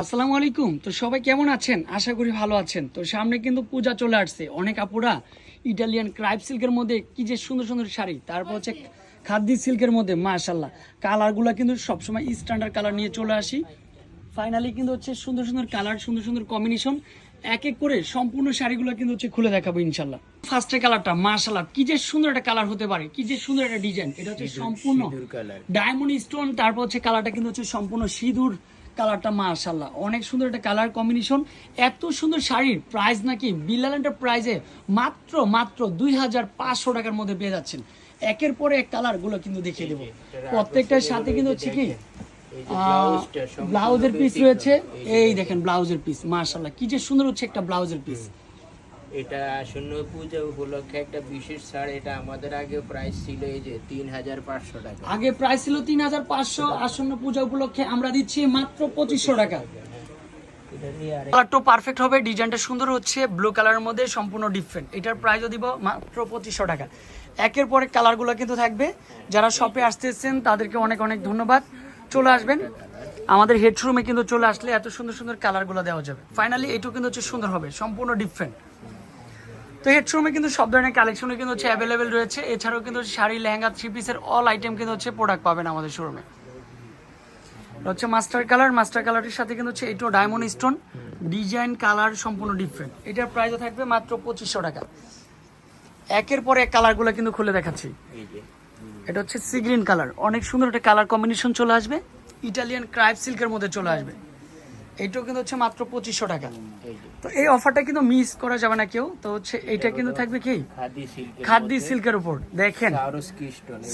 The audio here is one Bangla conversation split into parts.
আসসালামু আলাইকুম। তো সবাই কেমন আছেন? আশা করি ভালো আছেন। তো সামনে কিন্তু পূজা চলে আসছে। অনেক আপুরা ইটালিয়ান ক্রাইপ সিল্কের মধ্যে কি যে সুন্দর সুন্দর শাড়ি তারপর হচ্ছে খাদ্দি সিল্কের মধ্যে মাশাল্লাহ কালারগুলো কিন্তু সবসময় স্ট্যান্ডার্ড কালার নিয়ে চলে আসি। ফাইনালি কিন্তু হচ্ছে সুন্দর সুন্দর কালার সুন্দর সুন্দর কম্বিনেশন এক এক করে সম্পূর্ণ শাড়িগুলো কিন্তু হচ্ছে খুলে দেখাবো ইনশাল্লাহ ফার্স্টের কালারটা মাশাল্লাহ কি যে সুন্দর একটা কালার হতে পারে কি যে সুন্দর একটা ডিজাইন এটা হচ্ছে সম্পূর্ণ ডায়মন্ড স্টোন তারপর হচ্ছে কালারটা কিন্তু হচ্ছে সম্পূর্ণ সিঁদুর কালারটা মাশাল্লাহ অনেক সুন্দর একটা কালার কম্বিনেশন। এত সুন্দর শাড়ির প্রাইস নাকি বিল্লাল প্রাইজে মাত্র মাত্র দুই হাজার পাঁচশো টাকার মধ্যে পেয়ে যাচ্ছেন। একের পরে এক কালারগুলো কিন্তু দেখিয়ে দেবো। প্রত্যেকটার সাথে কিন্তু হচ্ছে কি? ব্লাউজের পিস রয়েছে। এই দেখেন ব্লাউজের পিস মার্শাল্লাহ কি যে সুন্দর হচ্ছে একটা ব্লাউজের পিস এটা আসন্ন পূজা উপলক্ষে একটা বিশেষ ছাড় এটা আমাদের আগে প্রাইস ছিল এই যে তিন হাজার পাঁচশো টাকা। আগে প্রাইস ছিল তিন হাজার পাঁচশো আসন্ন পূজা উপলক্ষে আমরা দিচ্ছি মাত্র পঁচিশশো টাকা। আর কালারটা পারফেক্ট হবে ডিজাইনটা সুন্দর হচ্ছে ব্লু কালারের মধ্যে সম্পূর্ণ ডিফারেন্ট এটার প্রাইসও দিব মাত্র পঁচিশশো টাকা। একের পরে কালারগুলো কিন্তু থাকবে। যারা শপে আসতেছেন তাদেরকে অনেক অনেক ধন্যবাদ। চলে আসবেন। আমাদের হেডরুমে কিন্তু চলে আসলে এত সুন্দর সুন্দর কালারগুলো দেওয়া যাবে। ফাইনালি এটাও কিন্তু হচ্ছে সুন্দর হবে সম্পূর্ণ ডিফারেন্ট তো হেডরুমে কিন্তু সব ধরনের কালেকশনে কিন্তু হচ্ছে অ্যাভেলেবেল রয়েছে। এছাড়াও কিন্তু শাড়ি লেহেঙ্গা থ্রি পিসের অল আইটেম কিন্তু হচ্ছে প্রোডাক্ট পাবেন আমাদের শোরুমে হচ্ছে মাস্টার কালার মাস্টার কালারের সাথে কিন্তু হচ্ছে এটাও ডায়মন্ড স্টোন ডিজাইন কালার সম্পূর্ণ ডিফারেন্ট এটার প্রাইসও থাকবে মাত্র পঁচিশশো টাকা। একের পর এক কালারগুলো কিন্তু খুলে দেখাচ্ছি। এটা হচ্ছে সি গ্রিন কালার অনেক সুন্দর একটা কালার কম্বিনেশন চলে আসবে। ইটালিয়ান ক্রাইপ সিল্কের মধ্যে চলে আসবে। এটাও কিন্তু হচ্ছে মাত্র পঁচিশশো টাকা। তো এই অফারটা কিন্তু মিস করা যাবে না কেউ। তো হচ্ছে এইটা কিন্তু থাকবে কি? খাদি সিল্ক খাদ্দি সিল্কের উপর। দেখেন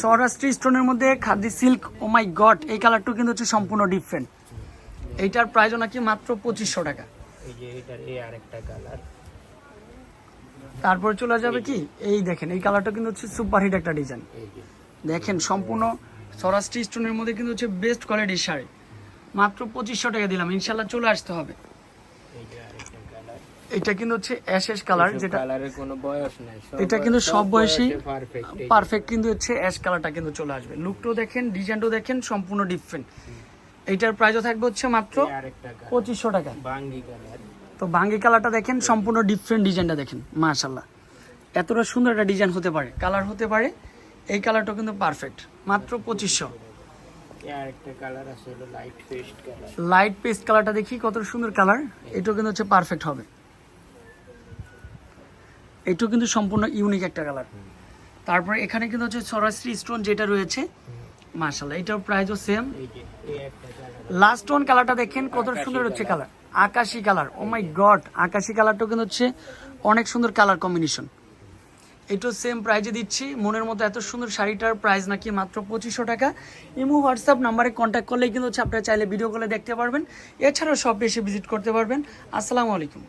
সরাস্ট্রি স্টোনের মধ্যে খাদ্দি সিল্ক ও মাই গড এই কালারটাও কিন্তু হচ্ছে সম্পূর্ণ ডিফারেন্ট এইটার প্রাইসও নাকি মাত্র পঁচিশশো টাকা। তারপরে চলে যাবে কি? এই দেখেন এই কালারটা কিন্তু হচ্ছে সুপার হিট একটা ডিজাইন দেখেন সম্পূর্ণ সরাস্ট্রি স্টোনের মধ্যে কিন্তু হচ্ছে বেস্ট কোয়ালিটির শাড়ি। মাত্র পঁচিশশো টাকা দিলাম। ইনশাল্লাহ চলে আসতে হবে। এটা কিন্তু হচ্ছে অ্যাশেস কালার যেটা কালারের কোনো বয়স নাই। এটা কিন্তু সব বয়সী পারফেক্ট পারফেক্ট কিন্তু হচ্ছে অ্যাশ কালারটা কিন্তু চলে আসবে। লুকটাও দেখেন ডিজাইনটাও দেখেন সম্পূর্ণ ডিফারেন্ট এইটার প্রাইসও থাকবে হচ্ছে মাত্র পঁচিশশো টাকা। বাঙ্গি কালার তো বাঙ্গি কালারটা দেখেন সম্পূর্ণ ডিফারেন্ট ডিজাইনটা দেখেন মাশাল্লাহ এতটা সুন্দর একটা ডিজাইন হতে পারে কালার হতে পারে এই কালারটাও কিন্তু পারফেক্ট মাত্র পঁচিশশো। লাইট পেস্ট কালার কালারটা দেখি কত সুন্দর কালার এটাও কিন্তু হচ্ছে পারফেক্ট হবে। এটাও কিন্তু সম্পূর্ণ ইউনিক একটা কালার তারপরে এখানে কিন্তু হচ্ছে সরাসরি স্টোন যেটা রয়েছে মাশাল্লাহ এটার প্রাইসও সেম লাস্ট ওয়ান কালারটা দেখেন কত সুন্দর হচ্ছে কালার আকাশি কালার ও মাই গড আকাশি কালারটাও কিন্তু হচ্ছে অনেক সুন্দর কালার কম্বিনেশন এটাও সেম প্রাইজে দিচ্ছি। মনের মতো এত সুন্দর শাড়িটার প্রাইস নাকি মাত্র পঁচিশশো টাকা। ইমো হোয়াটসঅ্যাপ নাম্বারে কন্ট্যাক্ট করলেই কিন্তু হচ্ছে আপনারা চাইলে ভিডিও কলে দেখতে পারবেন। এছাড়াও সব এসে ভিজিট করতে পারবেন। আসসালামু আলাইকুম।